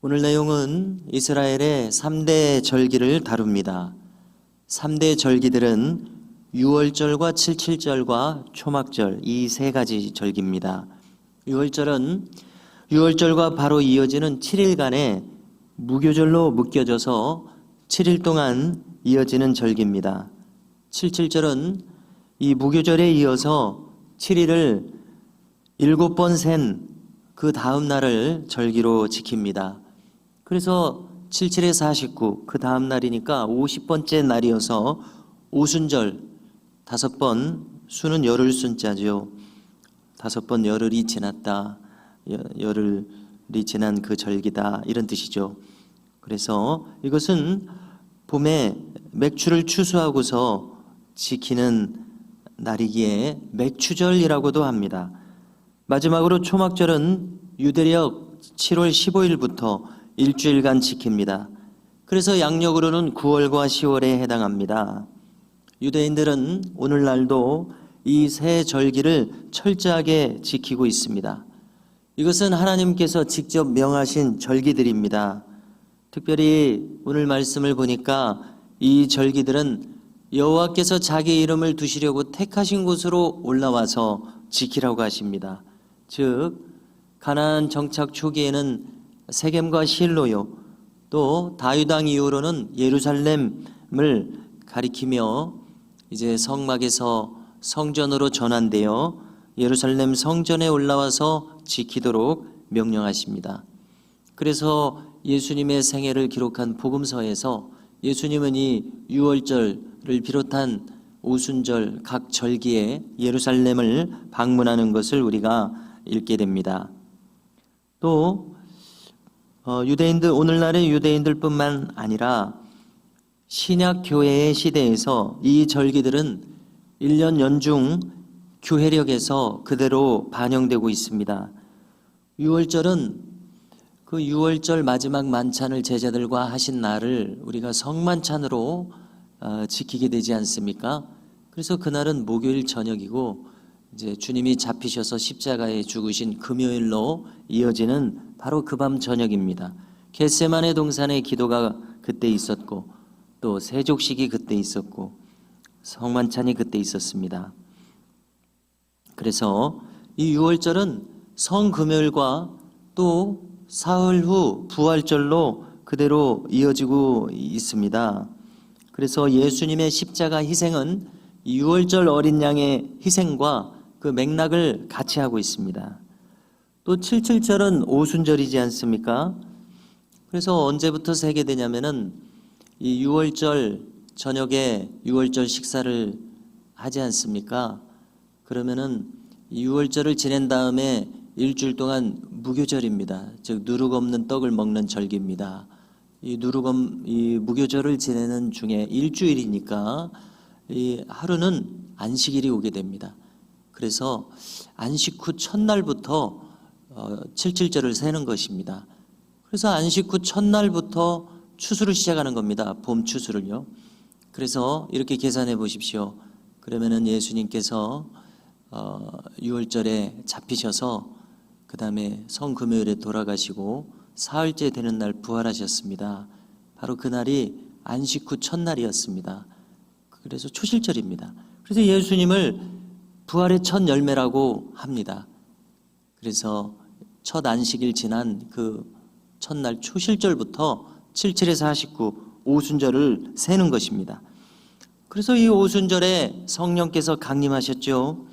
오늘 내용은 이스라엘의 3대 절기를 다룹니다. 3대 절기들은 6월절과 77절과 초막절 이 세 가지 절기입니다. 6월절은 6월절과 바로 이어지는 7일간의 무교절로 묶여져서 7일 동안 이어지는 절기입니다. 77절은 이 무교절에 이어서 7일을 일곱 번센 그 다음 날을 절기로 지킵니다. 그래서 77에 49, 그 다음 날이니까 50번째 날이어서 오순절, 다섯 번, 수는 열흘 순자죠. 다섯 번 열흘이 지났다, 여- 열흘이 지난 그 절기다, 이런 뜻이죠. 그래서 이것은 봄에 맥추를 추수하고서 지키는 날이기에 맥추절이라고도 합니다. 마지막으로 초막절은 유대력 7월 15일부터 일주일간 지킵니다. 그래서 양력으로는 9월과 10월에 해당합니다. 유대인들은 오늘날도 이 세 절기를 철저하게 지키고 있습니다. 이것은 하나님께서 직접 명하신 절기들입니다. 특별히 오늘 말씀을 보니까 이 절기들은 여호와께서 자기 이름을 두시려고 택하신 곳으로 올라와서 지키라고 하십니다. 즉 가나안 정착 초기에는 세겜과 실로요 또 다윗 왕 이후로는 예루살렘을 가리키며 이제 성막에서 성전으로 전환되어 예루살렘 성전에 올라와서 지키도록 명령하십니다. 그래서 예수님의 생애를 기록한 복음서에서 예수님은 이 유월절을 비롯한 오순절 각 절기에 예루살렘을 방문하는 것을 우리가 읽게 됩니다. 또 어, 유대인들 오늘날의 유대인들뿐만 아니라 신약 교회의 시대에서 이 절기들은 1년 연중 교회력에서 그대로 반영되고 있습니다. 6월절은 그 6월절 마지막 만찬을 제자들과 하신 날을 우리가 성만찬으로 어, 지키게 되지 않습니까? 그래서 그날은 목요일 저녁이고 이제 주님이 잡히셔서 십자가에 죽으신 금요일로 이어지는 바로 그 밤 저녁입니다. 겟세만의 동산의 기도가 그때 있었고 또 세족식이 그때 있었고 성만찬이 그때 있었습니다. 그래서 이 6월절은 성금요일과 또 사흘 후 부활절로 그대로 이어지고 있습니다. 그래서 예수님의 십자가 희생은 이 6월절 어린 양의 희생과 그 맥락을 같이 하고 있습니다. 또 77절은 오순절이지 않습니까? 그래서 언제부터 세게 되냐면은 이 6월절 저녁에 6월절 식사를 하지 않습니까? 그러면은 이 6월절을 지낸 다음에 일주일 동안 무교절입니다. 즉 누룩 없는 떡을 먹는 절기입니다. 이 누룩 없, 이 무교절을 지내는 중에 일주일이니까 이 하루는 안식일이 오게 됩니다. 그래서 안식 후 첫날부터 어, 칠칠절을 세는 것입니다. 그래서 안식 후 첫날부터 추수를 시작하는 겁니다. 봄 추수를요. 그래서 이렇게 계산해 보십시오. 그러면은 예수님께서 어, 6월절에 잡히셔서 그 다음에 성금요일에 돌아가시고 사흘째 되는 날 부활하셨습니다. 바로 그날이 안식 후 첫날이었습니다. 그래서 초실절입니다. 그래서 예수님을 부활의 첫 열매라고 합니다. 그래서 첫 안식일 지난 그 첫날 초실절부터 77에서 49 오순절을 세는 것입니다. 그래서 이 오순절에 성령께서 강림하셨죠.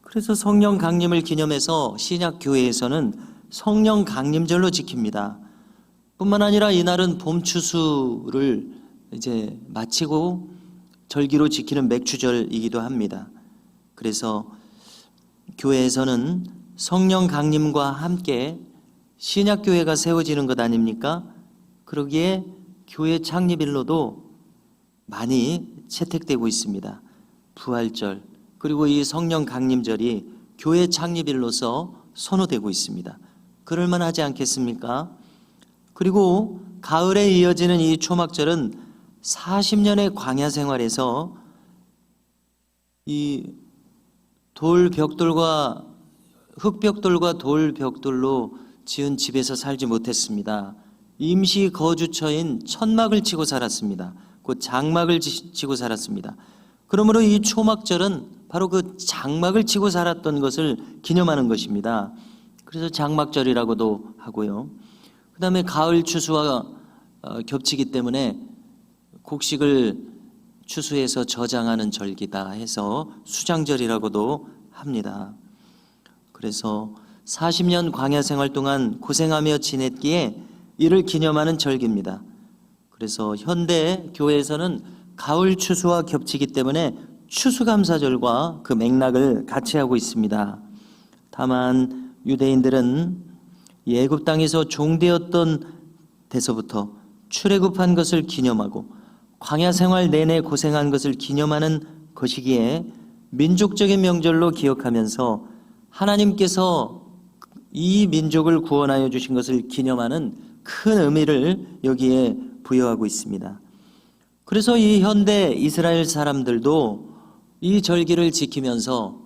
그래서 성령 강림을 기념해서 신약 교회에서는 성령 강림절로 지킵니다. 뿐만 아니라 이날은 봄 추수를 이제 마치고 절기로 지키는 맥추절이기도 합니다. 그래서 교회에서는 성령 강림과 함께 신약 교회가 세워지는 것 아닙니까? 그러기에 교회 창립일로도 많이 채택되고 있습니다. 부활절 그리고 이 성령 강림절이 교회 창립일로서 선호되고 있습니다. 그럴 만하지 않겠습니까? 그리고 가을에 이어지는 이 초막절은 40년의 광야 생활에서 이 돌 벽돌과 흙벽돌과 돌 벽돌로 지은 집에서 살지 못했습니다. 임시 거주처인 천막을 치고 살았습니다. 곧 장막을 지- 치고 살았습니다. 그러므로 이 초막절은 바로 그 장막을 치고 살았던 것을 기념하는 것입니다. 그래서 장막절이라고도 하고요. 그 다음에 가을 추수와 어, 겹치기 때문에 곡식을 추수해서 저장하는 절기다 해서 수장절이라고도 합니다. 그래서 40년 광야 생활 동안 고생하며 지냈기에 이를 기념하는 절기입니다. 그래서 현대 교회에서는 가을 추수와 겹치기 때문에 추수감사절과 그 맥락을 같이 하고 있습니다. 다만 유대인들은 예굽 땅에서 종되었던 데서부터 출애굽한 것을 기념하고 광야 생활 내내 고생한 것을 기념하는 것이기에 민족적인 명절로 기억하면서 하나님께서 이 민족을 구원하여 주신 것을 기념하는 큰 의미를 여기에 부여하고 있습니다. 그래서 이 현대 이스라엘 사람들도 이 절기를 지키면서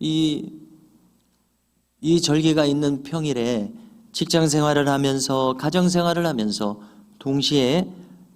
이, 이 절기가 있는 평일에 직장 생활을 하면서 가정 생활을 하면서 동시에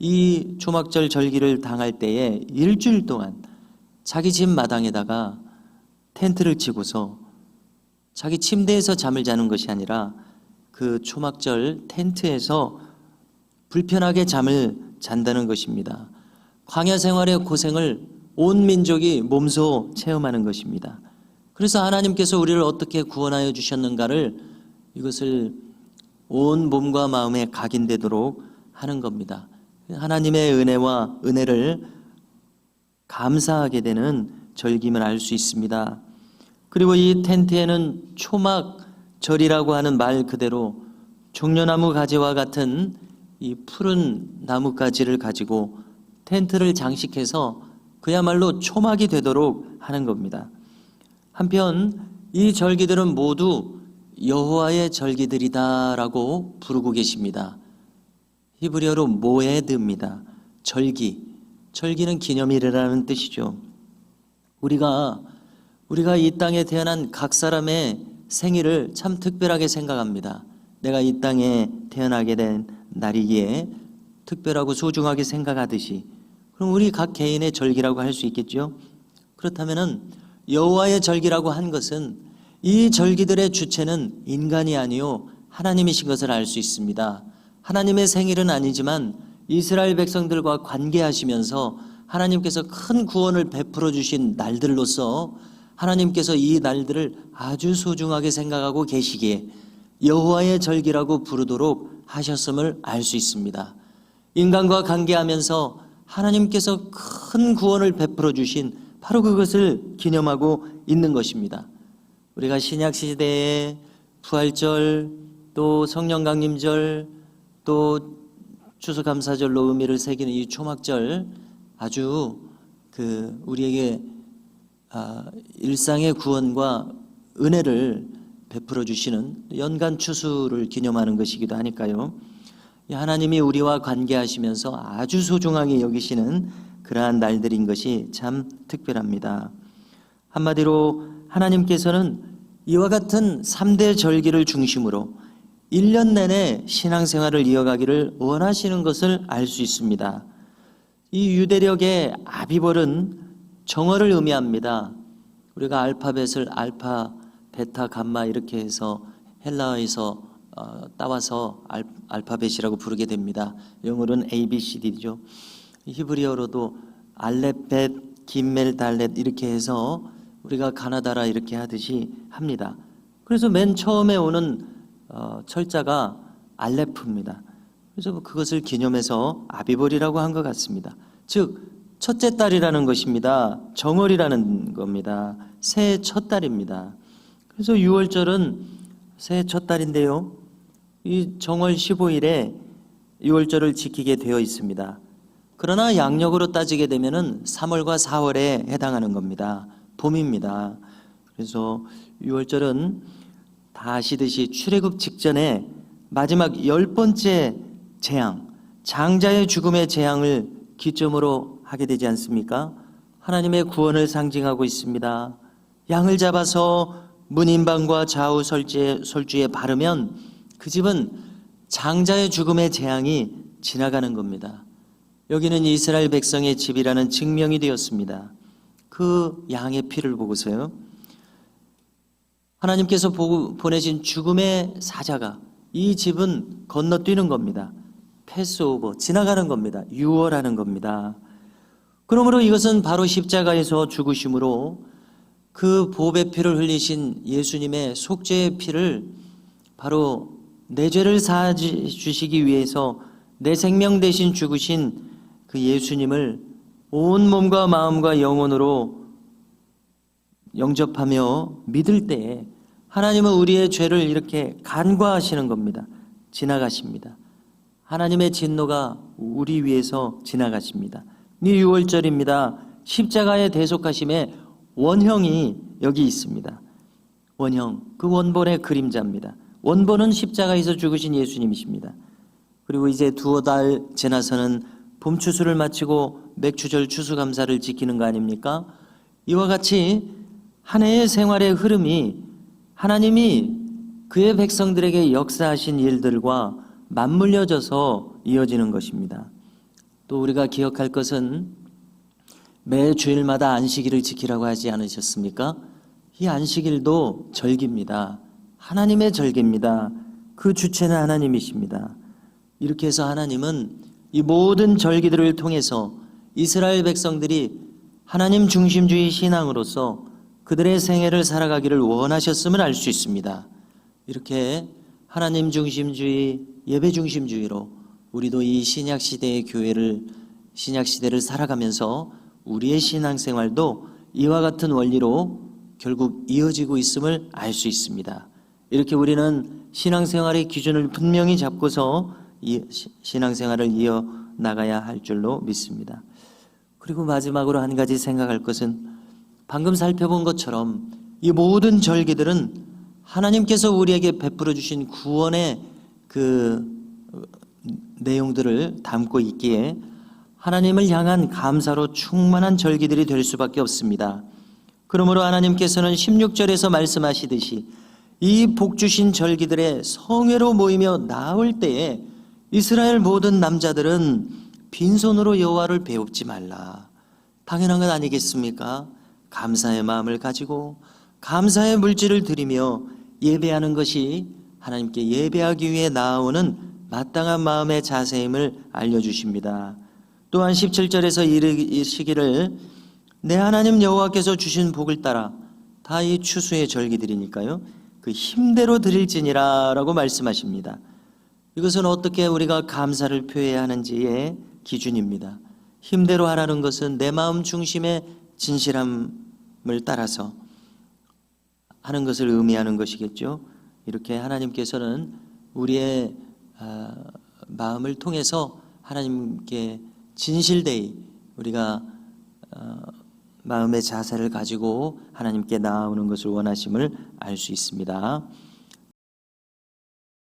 이 초막절 절기를 당할 때에 일주일 동안 자기 집 마당에다가 텐트를 치고서 자기 침대에서 잠을 자는 것이 아니라 그 초막절 텐트에서 불편하게 잠을 잔다는 것입니다. 광야 생활의 고생을 온 민족이 몸소 체험하는 것입니다. 그래서 하나님께서 우리를 어떻게 구원하여 주셨는가를 이것을 온 몸과 마음에 각인되도록 하는 겁니다. 하나님의 은혜와 은혜를 감사하게 되는 절김을 알 수 있습니다. 그리고 이 텐트에는 초막절이라고 하는 말 그대로 종려나무 가지와 같은 이 푸른 나뭇가지를 가지고 텐트를 장식해서 그야말로 초막이 되도록 하는 겁니다. 한편 이 절기들은 모두 여호와의 절기들이다라고 부르고 계십니다. 히브리어로 모에드입니다. 절기. 절기는 기념일이라는 뜻이죠. 우리가 우리가 이 땅에 태어난 각 사람의 생일을 참 특별하게 생각합니다. 내가 이 땅에 태어나게 된 날이기에 특별하고 소중하게 생각하듯이 그럼 우리 각 개인의 절기라고 할 수 있겠죠. 그렇다면은 여호와의 절기라고 한 것은 이 절기들의 주체는 인간이 아니요 하나님이신 것을 알 수 있습니다. 하나님의 생일은 아니지만 이스라엘 백성들과 관계하시면서 하나님께서 큰 구원을 베풀어 주신 날들로서 하나님께서 이 날들을 아주 소중하게 생각하고 계시기에 여호와의 절기라고 부르도록 하셨음을 알 수 있습니다. 인간과 관계하면서 하나님께서 큰 구원을 베풀어 주신 바로 그것을 기념하고 있는 것입니다. 우리가 신약 시대에 부활절 또 성령 강림절 또 추수감사절로 의미를 새기는 이 초막절 아주 그 우리에게 아, 일상의 구원과 은혜를 베풀어 주시는 연간 추수를 기념하는 것이기도 하니까요. 이 하나님이 우리와 관계하시면서 아주 소중하게 여기시는 그러한 날들인 것이 참 특별합니다. 한마디로 하나님께서는 이와 같은 3대 절기를 중심으로 1년 내내 신앙생활을 이어가기를 원하시는 것을 알 수 있습니다. 이 유대력의 아비벌은 정어를 의미합니다. 우리가 알파벳을 알파, 베타, 감마 이렇게 해서 헬라어에서 어, 따와서 알, 알파벳이라고 부르게 됩니다. 영어로는 A, B, C, D죠. 히브리어로도 알렙벳, 김멜, 달렛 이렇게 해서 우리가 가나다라 이렇게 하듯이 합니다. 그래서 맨 처음에 오는 어, 철자가 알레프입니다. 그래서 뭐 그것을 기념해서 아비볼이라고 한 것 같습니다. 즉 첫째 달이라는 것입니다. 정월이라는 겁니다. 새해 첫 달입니다. 그래서 6월절은 새해 첫 달인데요. 이 정월 15일에 6월절을 지키게 되어 있습니다. 그러나 양력으로 따지게 되면은 3월과 4월에 해당하는 겁니다. 봄입니다. 그래서 6월절은 다 아시듯이 출애굽 직전에 마지막 열 번째 재앙, 장자의 죽음의 재앙을 기점으로 하게 되지 않습니까? 하나님의 구원을 상징하고 있습니다. 양을 잡아서 문인방과 좌우 설주에, 설주에 바르면 그 집은 장자의 죽음의 재앙이 지나가는 겁니다. 여기는 이스라엘 백성의 집이라는 증명이 되었습니다. 그 양의 피를 보고서요. 하나님께서 보고- 보내신 죽음의 사자가 이 집은 건너뛰는 겁니다. 패스오버, 지나가는 겁니다. 유월하는 겁니다. 그러므로 이것은 바로 십자가에서 죽으심으로 그 보배 피를 흘리신 예수님의 속죄의 피를 바로 내 죄를 사하 주시기 위해서 내 생명 대신 죽으신 그 예수님을 온 몸과 마음과 영혼으로 영접하며 믿을 때에 하나님은 우리의 죄를 이렇게 간과하시는 겁니다. 지나가십니다. 하나님의 진노가 우리 위해서 지나가십니다. 이 6월절입니다. 십자가의 대속하심의 원형이 여기 있습니다. 원형, 그 원본의 그림자입니다. 원본은 십자가에서 죽으신 예수님이십니다. 그리고 이제 두어 달 지나서는 봄 추수를 마치고 맥추절 추수감사를 지키는 거 아닙니까? 이와 같이 한 해의 생활의 흐름이 하나님이 그의 백성들에게 역사하신 일들과 맞물려져서 이어지는 것입니다. 또 우리가 기억할 것은 매 주일마다 안식일을 지키라고 하지 않으셨습니까? 이 안식일도 절기입니다. 하나님의 절기입니다. 그 주체는 하나님이십니다. 이렇게 해서 하나님은 이 모든 절기들을 통해서 이스라엘 백성들이 하나님 중심주의 신앙으로서 그들의 생애를 살아가기를 원하셨음을 알 수 있습니다. 이렇게 하나님 중심주의, 예배 중심주의로 우리도 이 신약 시대의 교회를 신약 시대를 살아가면서 우리의 신앙 생활도 이와 같은 원리로 결국 이어지고 있음을 알 수 있습니다. 이렇게 우리는 신앙 생활의 기준을 분명히 잡고서 이 신앙 생활을 이어 나가야 할 줄로 믿습니다. 그리고 마지막으로 한 가지 생각할 것은 방금 살펴본 것처럼 이 모든 절기들은 하나님께서 우리에게 베풀어 주신 구원의 그 어, 내용들을 담고 있기에 하나님을 향한 감사로 충만한 절기들이 될 수밖에 없습니다. 그러므로 하나님께서는 16절에서 말씀하시듯이 이 복주신 절기들의 성회로 모이며 나올 때에 이스라엘 모든 남자들은 빈손으로 여호와를 배웁지 말라. 당연한 건 아니겠습니까? 감사의 마음을 가지고 감사의 물질을 드리며 예배하는 것이 하나님께 예배하기 위해 나아오는 마땅한 마음의 자세임을 알려주십니다. 또한 17절에서 이르시기를 내 하나님 여호와께서 주신 복을 따라 다 이 추수의 절기들이니까요. 그 힘대로 드릴지니라 라고 말씀하십니다. 이것은 어떻게 우리가 감사를 표해야 하는지의 기준입니다. 힘대로 하라는 것은 내 마음 중심의 진실함을 따라서 하는 것을 의미하는 것이겠죠. 이렇게 하나님께서는 우리의 아, 마음을 통해서 하나님께 진실되이 우리가 어, 마음의 자세를 가지고 하나님께 나아오는 것을 원하심을 알 수 있습니다.